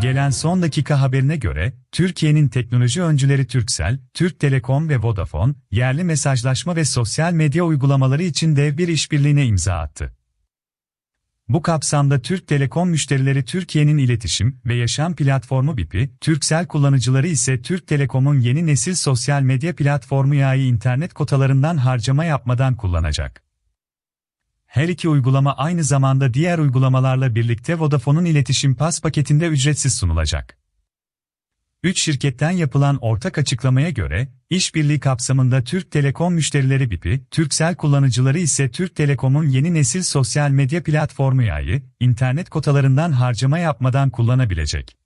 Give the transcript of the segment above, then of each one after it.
Gelen son dakika haberine göre, Türkiye'nin teknoloji öncüleri Turkcell, Türk Telekom ve Vodafone, yerli mesajlaşma ve sosyal medya uygulamaları için dev bir işbirliğine imza attı. Bu kapsamda Türk Telekom müşterileri Türkiye'nin iletişim ve yaşam platformu BIP'i, Turkcell kullanıcıları ise Türk Telekom'un yeni nesil sosyal medya platformu YA'yı internet kotalarından harcama yapmadan kullanacak. Her iki uygulama aynı zamanda diğer uygulamalarla birlikte Vodafone'un iletişim pas paketinde ücretsiz sunulacak. Üç şirketten yapılan ortak açıklamaya göre, işbirliği kapsamında Türk Telekom müşterileri BIP'i, Turkcell kullanıcıları ise Türk Telekom'un yeni nesil sosyal medya platformu Yay'ı, internet kotalarından harcama yapmadan kullanabilecek.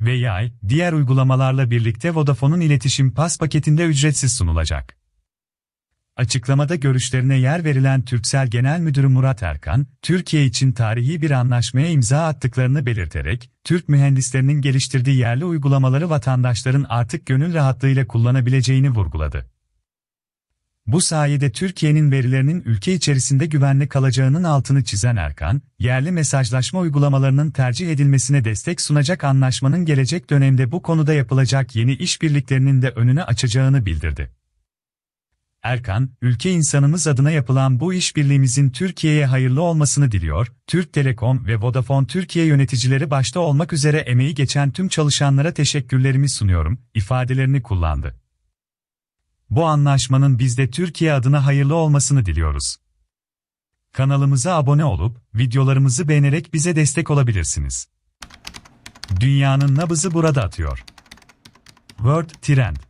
Ve Yay, diğer uygulamalarla birlikte Vodafone'un iletişim pas paketinde ücretsiz sunulacak. Açıklamada görüşlerine yer verilen Türksel Genel Müdürü Murat Erkan, Türkiye için tarihi bir anlaşmaya imza attıklarını belirterek, Türk mühendislerinin geliştirdiği yerli uygulamaları vatandaşların artık gönül rahatlığıyla kullanabileceğini vurguladı. Bu sayede Türkiye'nin verilerinin ülke içerisinde güvenli kalacağının altını çizen Erkan, yerli mesajlaşma uygulamalarının tercih edilmesine destek sunacak anlaşmanın gelecek dönemde bu konuda yapılacak yeni işbirliklerinin de önünü açacağını bildirdi. Erkan, ülke insanımız adına yapılan bu işbirliğimizin Türkiye'ye hayırlı olmasını diliyor, Türk Telekom ve Vodafone Türkiye yöneticileri başta olmak üzere emeği geçen tüm çalışanlara teşekkürlerimi sunuyorum, ifadelerini kullandı. Bu anlaşmanın biz de Türkiye adına hayırlı olmasını diliyoruz. Kanalımıza abone olup, videolarımızı beğenerek bize destek olabilirsiniz. Dünyanın nabızı burada atıyor. World Trend